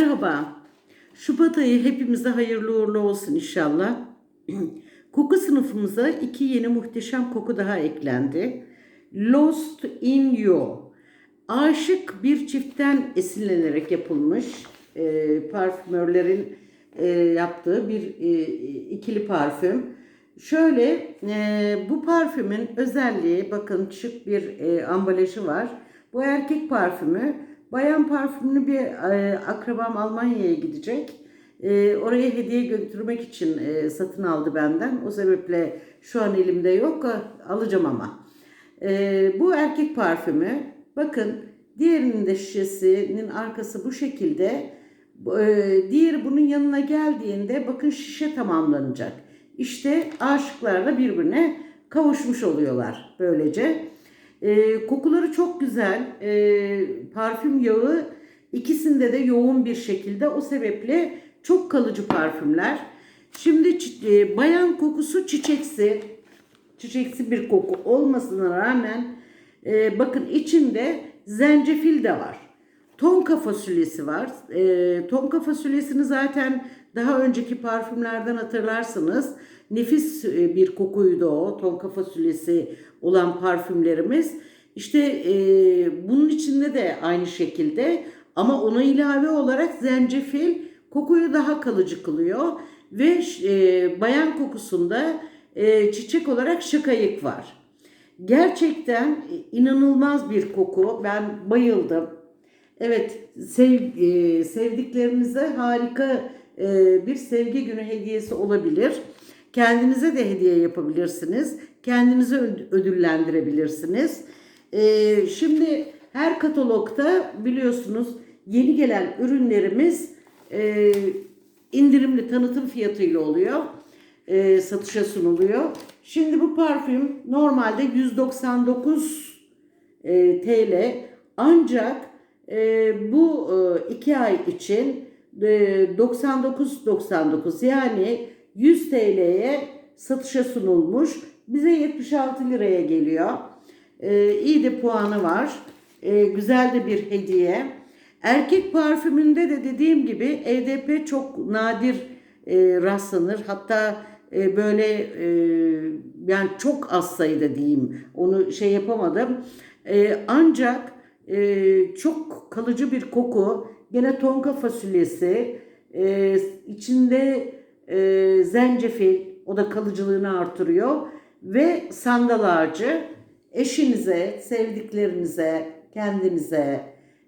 Merhaba. Şubat ayı hepimize hayırlı uğurlu olsun inşallah. koku sınıfımıza iki yeni muhteşem koku daha eklendi. Lost in You. Aşık bir çiftten esinlenerek yapılmış e, parfümörlerin e, yaptığı bir e, ikili parfüm. Şöyle e, bu parfümün özelliği bakın şık bir e, ambalajı var. Bu erkek parfümü. Bayan parfümünü bir e, akrabam Almanya'ya gidecek. E, oraya hediye götürmek için e, satın aldı benden. O sebeple şu an elimde yok. Alacağım ama. E, bu erkek parfümü. Bakın diğerinin de şişesinin arkası bu şekilde. E, diğeri bunun yanına geldiğinde bakın şişe tamamlanacak. İşte aşıklar da birbirine kavuşmuş oluyorlar böylece. E, kokuları çok güzel. E, parfüm yağı ikisinde de yoğun bir şekilde. O sebeple çok kalıcı parfümler. Şimdi e, bayan kokusu çiçeksi. Çiçeksi bir koku olmasına rağmen e, bakın içinde zencefil de var. Tonka fasulyesi var. E, tonka fasulyesini zaten daha önceki parfümlerden hatırlarsınız. Nefis e, bir kokuydu o. Tonka fasulyesi olan parfümlerimiz. İşte e, bunun içinde de aynı şekilde ama ona ilave olarak zencefil kokuyu daha kalıcı kılıyor. Ve e, bayan kokusunda e, çiçek olarak şakayık var. Gerçekten inanılmaz bir koku. Ben bayıldım. Evet, sev, e, sevdiklerinize harika e, bir sevgi günü hediyesi olabilir. Kendinize de hediye yapabilirsiniz. Kendinizi ödüllendirebilirsiniz. E, şimdi her katalogda biliyorsunuz yeni gelen ürünlerimiz e, indirimli tanıtım fiyatıyla oluyor. E, satışa sunuluyor. Şimdi bu parfüm normalde 199 e, TL ancak e, bu e, iki ay için e, 99.99 yani 100 TL'ye satışa sunulmuş. Bize 76 liraya geliyor. E, iyi de puanı var. E, güzel de bir hediye. Erkek parfümünde de dediğim gibi EDP çok nadir e, rastlanır. Hatta e, böyle e, yani çok az sayıda diyeyim. Onu şey yapamadım. E, ancak e, çok kalıcı bir koku. Gene tonka fasulyesi. E, içinde e, zencefil. O da kalıcılığını artırıyor. Ve sandal ağacı. Eşinize, sevdiklerinize, kendinize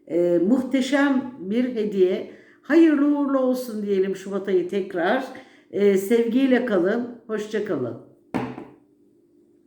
e, muhteşem bir hediye. Hayırlı uğurlu olsun diyelim Şubat ayı tekrar. E, sevgiyle kalın, hoşça kalın.